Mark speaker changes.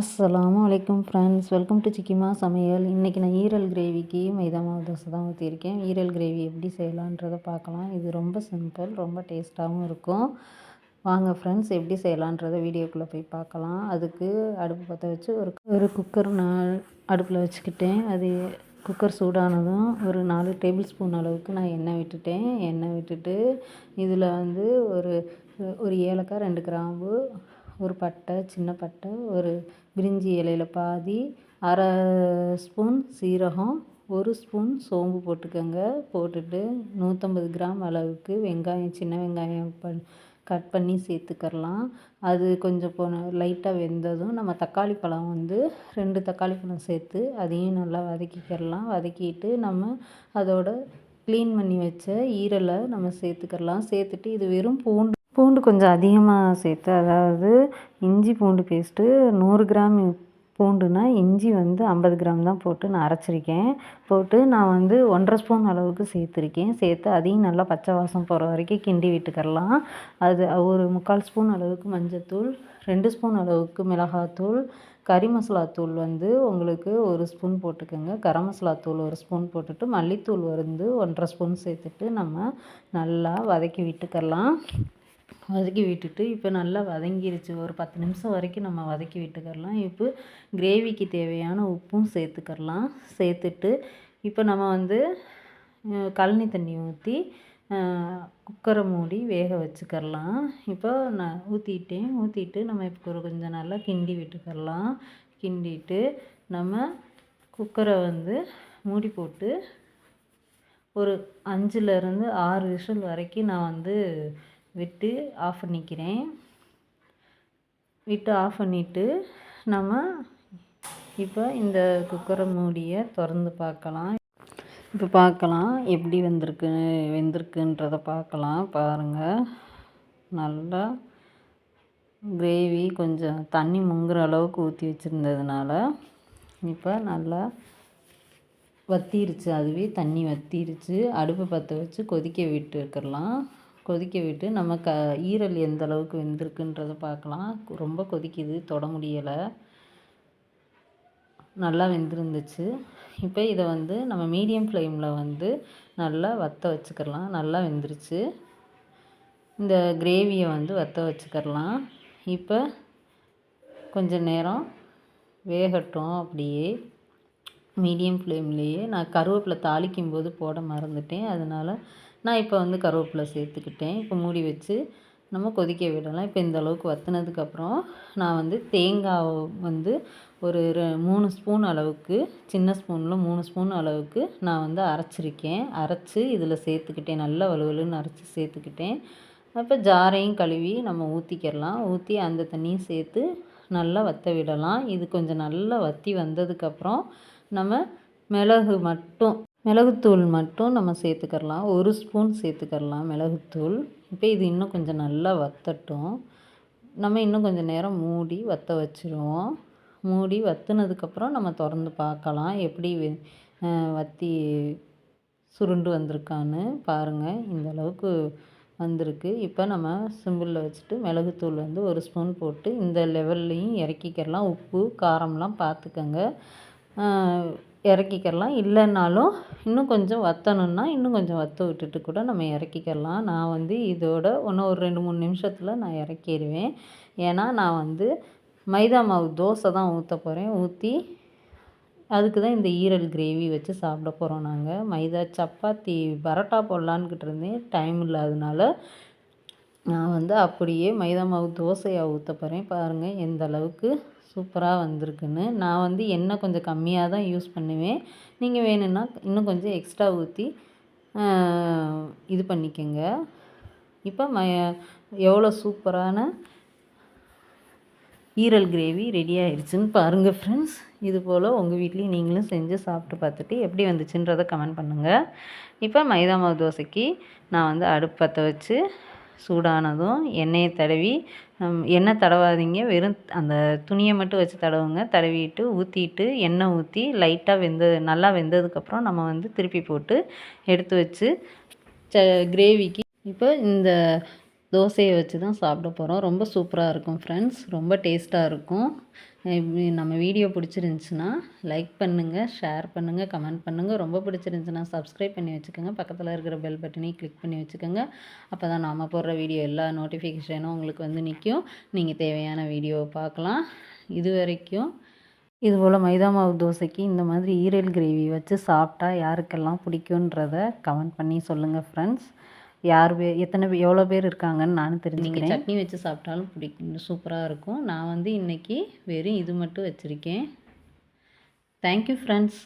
Speaker 1: அஸ்ஸலாமு வலைக்கம் friends. Welcome to சிக்கிமா சமையல். இன்றைக்கி நான் ஈரல் கிரேவிக்கு மைதா மாவு தோசை தான் ஊற்றிருக்கேன் ஈரல் கிரேவி எப்படி செய்யலான்றதை பார்க்கலாம். இது ரொம்ப சிம்பிள் ரொம்ப டேஸ்ட்டாகவும் இருக்கும். வாங்க ஃப்ரெண்ட்ஸ் எப்படி செய்யலான்றதை வீடியோக்குள்ளே போய் பார்க்கலாம். அதுக்கு அடுப்பு பற்ற வச்சு ஒரு ஒரு குக்கர் நான் அடுப்பில் வச்சுக்கிட்டேன். அது குக்கர் சூடானதும் ஒரு நாலு டேபிள் ஸ்பூன் அளவுக்கு நான் எண்ணெய் விட்டுட்டேன். எண்ணெய் விட்டுட்டு இதில் வந்து ஒரு ஒரு ஏலக்காய் ரெண்டு கிராம்பு ஒரு பட்டை சின்ன பட்டை ஒரு பிரிஞ்சி இலையில் பாதி அரை ஸ்பூன் சீரகம் ஒரு ஸ்பூன் சோம்பு போட்டுக்கோங்க. போட்டுட்டு நூற்றம்பது கிராம் அளவுக்கு வெங்காயம் சின்ன வெங்காயம் பண் கட் பண்ணி சேர்த்துக்கரலாம் அது கொஞ்சம் போன லைட்டாக வெந்ததும் நம்ம தக்காளி பழம் வந்து ரெண்டு தக்காளி பழம் சேர்த்து அதையும் நல்லா வதக்கிக்கிறலாம். வதக்கிட்டு நம்ம அதோட க்ளீன் பண்ணி வச்ச ஈரலை நம்ம சேர்த்துக்கரலாம் சேர்த்துட்டு இது வெறும் பூண்டு பூண்டு கொஞ்சம் அதிகமாக சேர்த்து அதாவது இஞ்சி பூண்டு பேஸ்ட்டு நூறு கிராம் பூண்டுனா இஞ்சி வந்து ஐம்பது கிராம் தான் போட்டு நான் அரைச்சிருக்கேன். போட்டு நான் வந்து ஒன்றரை ஸ்பூன் அளவுக்கு சேர்த்துருக்கேன். சேர்த்து அதையும் நல்லா பச்சை வாசம் போகிற வரைக்கும் கிண்டி விட்டுக்கரலாம் அது ஒரு முக்கால் ஸ்பூன் அளவுக்கு மஞ்சத்தூள் ரெண்டு ஸ்பூன் அளவுக்கு மிளகாத்தூள் கறி மசாலாத்தூள் வந்து உங்களுக்கு ஒரு ஸ்பூன் போட்டுக்கோங்க. கரம் மசாலாத்தூள் ஒரு ஸ்பூன் போட்டுட்டு மல்லித்தூள் வந்து ஒன்றரை ஸ்பூன் சேர்த்துட்டு நம்ம நல்லா வதக்கி விட்டுக்கரலாம் வதக்கி விட்டுட்டு இப்போ நல்லா வதங்கிருச்சு. ஒரு பத்து நிமிஷம் வரைக்கும் நம்ம வதக்கி விட்டுக்கரலாம் இப்போ கிரேவிக்கு தேவையான உப்பும் சேர்த்துக்கரலாம் சேர்த்துட்டு இப்போ நம்ம வந்து கழனி தண்ணி ஊற்றி குக்கரை மூடி வேக வச்சுக்கரலாம் இப்போ நான் ஊற்றிட்டேன் ஊற்றிட்டு நம்ம இப்போ ஒரு கொஞ்சம் நல்லா கிண்டி விட்டுக்கரலாம் கிண்டிட்டு நம்ம குக்கரை வந்து மூடி போட்டு ஒரு அஞ்சுலேருந்து ஆறு விசில் வரைக்கும் நான் வந்து விட்டு ஆஃப் பண்ணிக்கிறேன். விட்டு ஆஃப் பண்ணிவிட்டு நம்ம இப்போ இந்த குக்கரை மூடியை திறந்து பார்க்கலாம். இப்போ பார்க்கலாம் எப்படி வந்திருக்கு வெந்திருக்குன்றதை பார்க்கலாம். பாருங்கள் நல்லா கிரேவி கொஞ்சம் தண்ணி முங்குற அளவுக்கு ஊற்றி வச்சுருந்ததுனால இப்போ நல்லா வத்திருச்சு. அதுவே தண்ணி வத்திருச்சு. அடுப்பை பற்ற வச்சு கொதிக்க விட்டுருக்கலாம். கொதிக்க விட்டு நம்ம க ஈரல் எந்த அளவுக்கு வெந்திருக்குன்றத பார்க்கலாம். ரொம்ப கொதிக்குது தொட முடியலை. நல்லா வெந்திருந்துச்சு. இப்போ இதை வந்து நம்ம மீடியம் ஃப்ளேமில் வந்து நல்லா வற்ற வச்சுக்கலாம். நல்லா வெந்துருச்சு. இந்த கிரேவியை வந்து வற்ற வச்சுக்கிறலாம் இப்போ கொஞ்சம் நேரம் வேகட்டும் அப்படியே. மீடியம் ஃப்ளேம்லேயே நான் கருவேப்பிலை தாளிக்கும் போது போட மறந்துட்டேன். அதனால் நான் இப்போ வந்து கருவேப்பிலை சேர்த்துக்கிட்டேன். இப்போ மூடி வச்சு நம்ம கொதிக்க விடலாம். இப்போ இந்த அளவுக்கு வற்றினதுக்கப்புறம் நான் வந்து தேங்காய் வந்து ஒரு மூணு ஸ்பூன் அளவுக்கு சின்ன ஸ்பூனில் மூணு ஸ்பூன் அளவுக்கு நான் வந்து அரைச்சிருக்கேன். அரைச்சி இதில் சேர்த்துக்கிட்டேன். நல்லா வலுவலுன்னு அரைச்சி சேர்த்துக்கிட்டேன். அப்போ ஜாரையும் கழுவி நம்ம ஊற்றிக்கிடலாம் ஊற்றி அந்த தண்ணியும் சேர்த்து நல்லா வற்ற விடலாம். இது கொஞ்சம் நல்லா வற்றி வந்ததுக்கப்புறம் நம்ம மிளகு மட்டும் மிளகுத்தூள் மட்டும் நம்ம சேர்த்துக்கரலாம் ஒரு ஸ்பூன் சேர்த்துக்கரலாம் மிளகுத்தூள். இப்போ இது இன்னும் கொஞ்சம் நல்லா வத்தட்டும். நம்ம இன்னும் கொஞ்சம் நேரம் மூடி வற்ற வச்சுருவோம். மூடி வத்துனதுக்கப்புறம் நம்ம திறந்து பார்க்கலாம். எப்படி வத்தி சுருண்டு வந்திருக்கான்னு பாருங்கள் இந்த அளவுக்கு வந்திருக்கு. இப்போ நம்ம சிம்பிளில் வச்சுட்டு மிளகுத்தூள் வந்து ஒரு ஸ்பூன் போட்டு இந்த லெவல்லையும் இறக்கிக்கிறலாம். உப்பு காரம்லாம் பார்த்துக்கங்க. இறக்கிக்கிறலாம் இல்லைன்னாலும் இன்னும் கொஞ்சம் வற்றணுன்னா இன்னும் கொஞ்சம் வற்ற விட்டுட்டு கூட நம்ம இறக்கிக்கிறலாம் நான் வந்து இதோட இன்னும் ஒரு ரெண்டு மூணு நிமிஷத்தில் நான் இறக்கிடுவேன் ஏன்னா நான் வந்து மைதா மாவு தோசை தான் ஊற்ற போகிறேன் ஊற்றி அதுக்கு தான் இந்த ஈரல் கிரேவி வச்சு சாப்பிட போகிறோம் நாங்கள் மைதா சப்பாத்தி பரோட்டா போடலான்னுக்கிட்டு இருந்தேன். டைம் இல்லாதனால நான் வந்து அப்படியே மைதா மாவு தோசையாக ஊற்ற போகிறேன் பாருங்கள் எந்த அளவுக்கு சூப்பராக வந்திருக்குன்னு. நான் வந்து எண்ணெய் கொஞ்சம் கம்மியாக தான் யூஸ் பண்ணுவேன். நீங்கள் வேணும்னா இன்னும் கொஞ்சம் எக்ஸ்ட்ரா ஊற்றி இது பண்ணிக்கோங்க. இப்போ ம எவ்வளோ சூப்பரான ஈரல் கிரேவி ரெடி ஆயிடுச்சுன்னு பாருங்கள் ஃப்ரெண்ட்ஸ் இது போல் உங்கள் வீட்லேயும் நீங்களும் செஞ்சு சாப்பிட்டு பார்த்துட்டு எப்படி வந்துச்சுன்றதை கமெண்ட் பண்ணுங்கள் இப்போ மைதா மாவு தோசைக்கு நான் வந்து அடுப்பு பற்ற வச்சு சூடானதும் எண்ணெயை தடவி எண்ணெய் தடவாதீங்க. வெறும் அந்த துணியை மட்டும் வச்சு தடவுங்க. தடவிட்டு ஊற்றிட்டு எண்ணெய் ஊற்றி லைட்டாக வெந்த நல்லா வெந்ததுக்கப்புறம் நம்ம வந்து திருப்பி போட்டு எடுத்து வச்சு ச கிரேவிக்கு இப்போ இந்த தோசையை வச்சு தான் சாப்பிட போகிறோம் ரொம்ப சூப்பராக இருக்கும் ஃப்ரெண்ட்ஸ் ரொம்ப டேஸ்ட்டாக இருக்கும். நம்ம வீடியோ பிடிச்சிருந்துச்சின்னா லைக் பண்ணுங்கள் ஷேர் பண்ணுங்கள் கமெண்ட் பண்ணுங்கள் ரொம்ப பிடிச்சிருந்துச்சின்னா சப்ஸ்கிரைப் பண்ணி வச்சுக்கோங்க. பக்கத்தில் இருக்கிற பெல் பட்டனையும் கிளிக் பண்ணி வச்சுக்கோங்க. அப்போ தான் நாம் போடுற வீடியோ எல்லா நோட்டிஃபிகேஷனும் உங்களுக்கு வந்து நிற்கும் நீங்கள் தேவையான வீடியோவை பார்க்கலாம். இது வரைக்கும் இதுபோல் மைதா மாவு தோசைக்கு இந்த மாதிரி ஈரல் கிரேவி வச்சு சாப்பிட்டா யாருக்கெல்லாம் பிடிக்குன்றத கமெண்ட் பண்ணி சொல்லுங்கள் ஃப்ரெண்ட்ஸ் யார் பே எத்தனை பே எவ்வளோ பேர் இருக்காங்கன்னு நானும் தெரிஞ்சுக்கிறேன். சட்னி வச்சு சாப்பிட்டாலும் பிடிக்கும் சூப்பராக இருக்கும். நான் வந்து இன்றைக்கி வெறும் இது மட்டும் வச்சுருக்கேன். Thank you friends